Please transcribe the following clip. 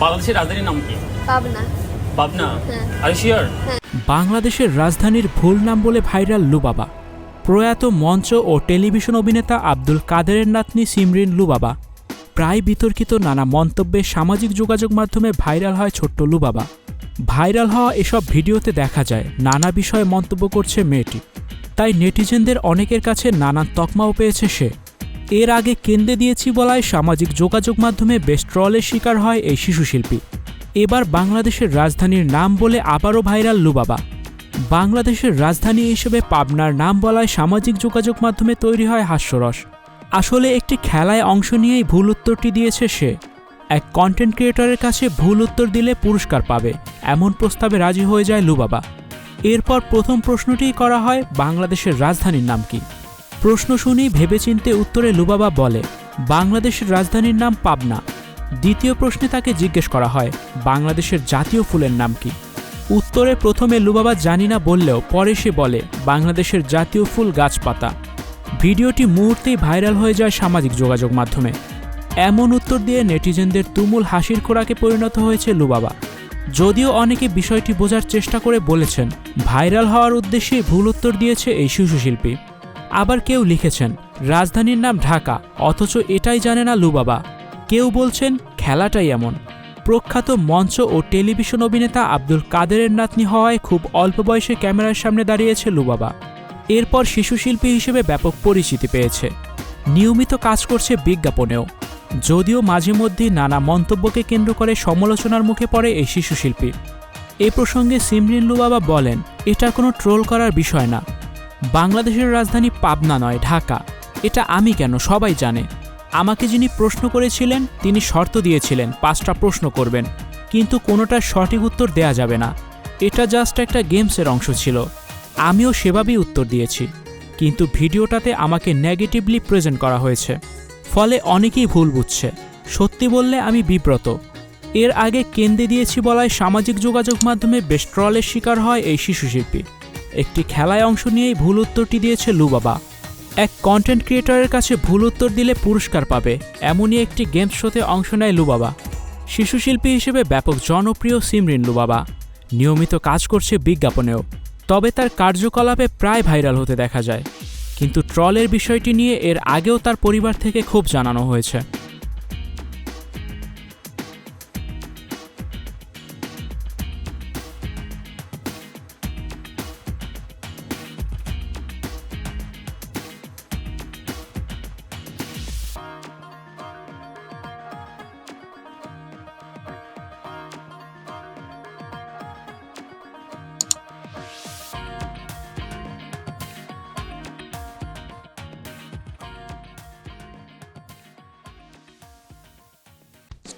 বাংলাদেশের রাজধানীর নাম কি? পাবনা। পাবনা? হ্যাঁ। আর শিওর বাংলাদেশের রাজধানীর ভুল নাম বলে ভাইরাল লুবাবা। প্রয়াত মঞ্চ ও টেলিভিশন অভিনেতা আব্দুল কাদেরের নাতনি সিমরিন লুবাবা। প্রায় বিতর্কিত নানা মন্তব্যে সামাজিক যোগাযোগ মাধ্যমে ভাইরাল হয় ছোট্ট লুবাবা। ভাইরাল হওয়া এসব ভিডিওতে দেখা যায় নানা বিষয়ে মন্তব্য করছে মেয়েটি। তাই নেটিজেনদের অনেকের কাছে নানান তকমাও পেয়েছে সে। এর আগে কেন্দ্রে দিয়েছি বলায় সামাজিক যোগাযোগ মাধ্যমে বেশ ট্রলের শিকার হয় এই শিশুশিল্পী। এবার বাংলাদেশের রাজধানীর নাম বলে আবারও ভাইরাল লুবাবা। বাংলাদেশের রাজধানী হিসেবে পাবনার নাম বলায় সামাজিক যোগাযোগ মাধ্যমে তৈরি হয় হাস্যরস। আসলে একটি খেলায় অংশ নিয়েই ভুল উত্তরটি দিয়েছে সে। এক কন্টেন্ট ক্রিয়েটরের কাছে ভুল উত্তর দিলে পুরস্কার পাবে, এমন প্রস্তাবে রাজি হয়ে যায় লুবাবা। এরপর প্রথম প্রশ্নটিই করা হয়, বাংলাদেশের রাজধানীর নাম কি? প্রশ্ন শুনেই ভেবেচিন্তে উত্তরে লুবাবা বলে, বাংলাদেশের রাজধানীর নাম পাবনা। দ্বিতীয় প্রশ্নে তাকে জিজ্ঞেস করা হয়, বাংলাদেশের জাতীয় ফুলের নাম কি? উত্তরে প্রথমে লুবাবা জানি না বললেও পরে সে বলে, বাংলাদেশের জাতীয় ফুল গাছপাতা। ভিডিওটি মুহূর্তেই ভাইরাল হয়ে যায় সামাজিক যোগাযোগ মাধ্যমে। এমন উত্তর দিয়ে নেটিজেনদের তুমুল হাসির খোরাকে পরিণত হয়েছে লুবাবা। যদিও অনেকে বিষয়টি বোঝার চেষ্টা করে বলেছেন, ভাইরাল হওয়ার উদ্দেশ্যে ভুল উত্তর দিয়েছে এই শিশুশিল্পী। আবার কেউ লিখেছেন, রাজধানীর নাম ঢাকা, অথচ এটাই জানে না লুবাবা। কেউ বলছেন, খেলাটাই এমন। প্রখ্যাত মঞ্চ ও টেলিভিশন অভিনেতা আব্দুল কাদেরের নাতনি হওয়ায় খুব অল্প বয়সে ক্যামেরার সামনে দাঁড়িয়েছে লুবাবা। এরপর শিশুশিল্পী হিসেবে ব্যাপক পরিচিতি পেয়েছে। নিয়মিত কাজ করছে বিজ্ঞাপনেও। যদিও মাঝে মধ্যে নানা মন্তব্যকে কেন্দ্র করে সমালোচনার মুখে পড়ে এই শিশুশিল্পী এ প্রসঙ্গে সিমরিন লুবাবা বলেন, এটা কোনো ট্রোল করার বিষয় না। বাংলাদেশের রাজধানী পাবনা নয়, ঢাকা। এটা আমি কেন? সবাই জানে। আমাকে যিনি প্রশ্ন করেছিলেন, তিনি শর্ত দিয়েছিলেন, পাঁচটা প্রশ্ন করবেন। কিন্তু কোনোটার সঠিক উত্তর দেয়া যাবে না। এটা জাস্ট একটা গেমসের অংশ ছিল। আমিও সেভাবেই উত্তর দিয়েছি। কিন্তু ভিডিওটাতে আমাকে নেগেটিভলি প্রেজেন্ট করা হয়েছে। ফলে অনেকেই ভুল বুঝছে। সত্যি বললে আমি বিব্রত। এর আগে কেন্দ্রে দিয়েছি বলায় সামাজিক যোগাযোগ মাধ্যমে বেশ ট্রলের শিকার হয় এই শিশুশিল্পী। একটি খেলায় অংশ নিয়েই ভুল উত্তরটি দিয়েছে লুবাবা এক কন্টেন্ট ক্রিয়েটরের কাছে ভুল উত্তর দিলে পুরস্কার পাবে, এমনই একটি গেমস শোতে অংশ নেয় লুবাবা শিশুশিল্পী হিসেবে ব্যাপক জনপ্রিয় সিমরিন লুবাবা নিয়মিত কাজ করছে বিজ্ঞাপনেও, তবে তার কার্যকলাপে প্রায় ভাইরাল হতে দেখা যায়। কিন্তু ট্রলের বিষয়টি নিয়ে এর আগেও তার পরিবার থেকে খুব জানানো হয়েছে।